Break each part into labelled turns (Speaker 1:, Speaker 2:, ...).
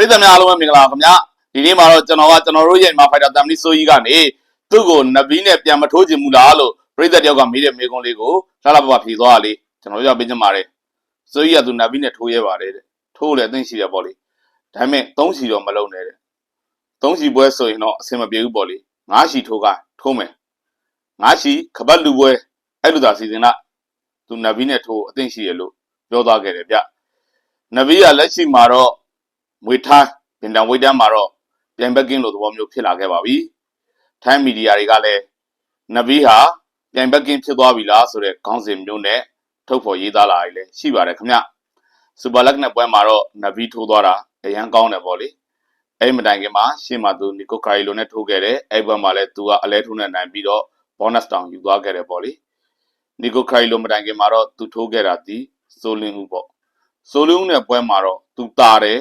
Speaker 1: ပြည်သူများအားလုံးပဲမင်္ဂလာပါခင်ဗျာဒီနေ့မှာတော့ကျွန်တော်ကကျွန်တော်တို့ရဲ့မာဖိုက်တာတမ်လီဆိုကြီးကနေသူ့ကိုနဗီနဲ့ပြန်မထိုးချင်ဘူးလားလို့ပြည်သက်တယောက်ကမေးတဲ့မေးခွန်းလေးကိုလှလှပပဖြေသွားတာလေကျွန်တော်တို့ကပေးချင်ပါတယ်ဆိုကြီးကသူနဗီနဲ့ထိုးရဲပါတယ်တဲ့ထိုးလည်းအသိရှိတယ်ပေါ့လေဒါပေမဲ့သုံးစီတော့မလုံးနဲ့တဲ့သုံးစီပွဲဆိုရင်တော့အဆင်မပြေဘူးပေါ့လေငါးစီထိုးကထိုးမယ်ငါးစီခပတ်လူပွဲအဲ့လိုသာစီစဉ်တာသူနဗီနဲ့ထိုးအသိရှိရလို့ပြောသွားခဲ့တယ်ဗျနဗီကလက်ရှိမှာတော့ မွေထားပင်တံဝိတ်တန်းမှာတော့ပြန်ဘက်ကင်းလို့သဘောမျိုးဖြစ်လာခဲ့ပါပြီ။ထိုင်းမီဒီယာတွေကလည်းနဗီဟာပြန်ဘက်ကင်းဖြစ်သွားပြီလားဆိုတဲ့ခေါင်းစဉ်မျိုးနဲ့ထုတ်ဖော်ရေးသားလာတယ်လည်းရှိပါတယ်ခင်ဗျ။စူပါလက်နဲ့ပွဲမှာတော့နဗီထိုးသွားတာအရန်ကောင်းတယ်ပေါ့လေ။အဲ့ဒီမတိုင်ခင်မှာရှေ့မှာသူနီကိုကာရီလိုနဲ့ထိုးခဲ့တယ်။အဲ့ဘက်မှာလည်းသူကအလဲထိုးနဲ့နိုင်ပြီးတော့ bonus တောင်ယူသွားခဲ့တယ်ပေါ့လေ။နီကိုကာရီလိုမတိုင်ခင်မှာတော့သူထိုးခဲ့တာဒီဆိုလင်းဦးပေါ့။ဆိုလင်းဦးနဲ့ပွဲမှာတော့သူတာတယ်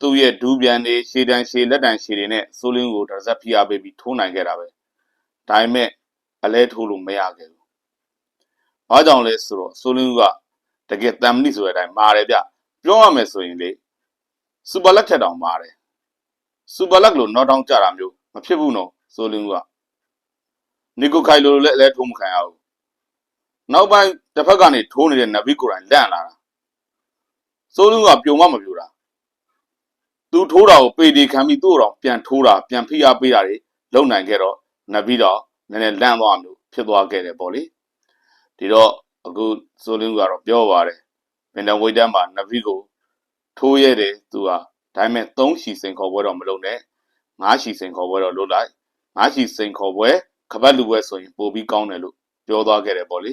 Speaker 1: သူ့ရဲ့ဒူးပြန်တွေရှေးတန်းရှေးလက်တန်ရှေးတွေနဲ့ဆိုလင်းကိုတစ်စက်ဖိအားပေးပြီးထိုးနိုင်ခဲ့တာပဲဒါပေမဲ့အလဲထိုးလို့မရခဲ့ဘူး။ဘာကြောင့်လဲဆိုတော့ဆိုလင်းကတကယ်တမ်မဏိဆိုတဲ့အတိုင်းမာတယ်ဗျပြောရမယ်ဆိုရင်လေစူပါလက်ထက်တောင်မာတယ်စူပါလက်လို့နော်တောင်းကြတာမျိုးမဖြစ်ဘူးနော်ဆိုလင်းကနီကိုခိုင်လိုလိုလည်းအလဲထိုးမခံရဘူးနောက်ပိုင်းတစ်ဖက်ကနေထိုးနေတဲ့နဗီကိုရိုင်လန့်လာတာဆိုလင်းကပြုံမမပြူတာ သူထိုးတာကိုပေဒီခံပြီးသူ့တော်ပြန်ထိုးတာပြန်ဖိအားပေးတာတွေလုံနိုင်ခဲ့တော့နပြီးတော့နည်းနည်းလန့်သွားမျိုးဖြစ်သွားခဲ့တယ်ပေါ့လေဒီတော့အခုဆိုလင်းကတော့ပြောပါတယ်မင်တန်ဝိတ်တန်းမှာနဗီကိုထိုးရတယ်သူကဒါပေမဲ့၃ရှီစိန်ခေါ်ပွဲတော့မလုပ်နဲ့၅ရှီစိန်ခေါ်ပွဲတော့လုပ်လိုက်၅ရှီစိန်ခေါ်ပွဲခပတ်လူပွဲဆိုရင်ပိုပြီးကောင်းတယ်လို့ပြောသွားခဲ့တယ်ပေါ့လေ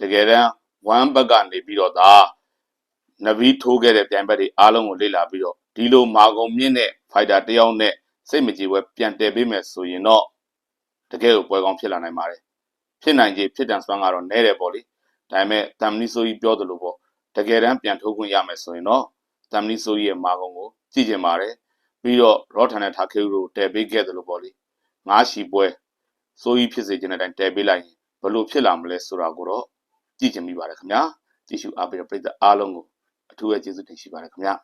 Speaker 1: တကယ်တမ်းဝမ်ဘက်ကနေပြီးတော့ဒါနဗီထိုးခဲ့တဲ့ပြိုင်ဘက်တွေအားလုံးကိုလေ့လာပြီးတော့ ဒီလိုမာကုံမြင့်တဲ့ဖိုက်တာတစ်ယောက်နဲ့စိတ်မကြည်ပွဲပြန်တည်ပေးမယ်ဆိုရင်တော့တကယ်ကိုပွဲကောင်းဖြစ်လာနိုင်ပါတယ်ဖြစ်နိုင်ခြေဖြစ်တန်စွမ်းကတော့နည်းတယ်ပေါ့လေဒါပေမဲ့တမ်မနီဆိုကြီးပြောသလိုပေါ့တကယ်တမ်းပြန်ထိုးခွင့်ရမယ်ဆိုရင်တော့တမ်မနီဆိုကြီးရဲ့မာကုံကိုကြည့်ကျင်ပါတယ်ပြီးတော့ရော့ထန်နဲ့ထာခေဦးတို့တည်ပေးခဲ့သလိုပေါ့လေငါးရှီပွဲဆိုကြီးဖြစ်စေခြင်းတဲ့အတိုင်းတည်ပေးလိုက်ရင်ဘယ်လိုဖြစ်လာမလဲဆိုတာကိုတော့ကြည့်ချင်မိပါတယ်ခင်ဗျာကြည့်ရှုအားပေးတဲ့ပရိသတ်အားလုံးကိုအထူးပဲကျေးဇူးတင်ရှိပါတယ်ခင်ဗျာ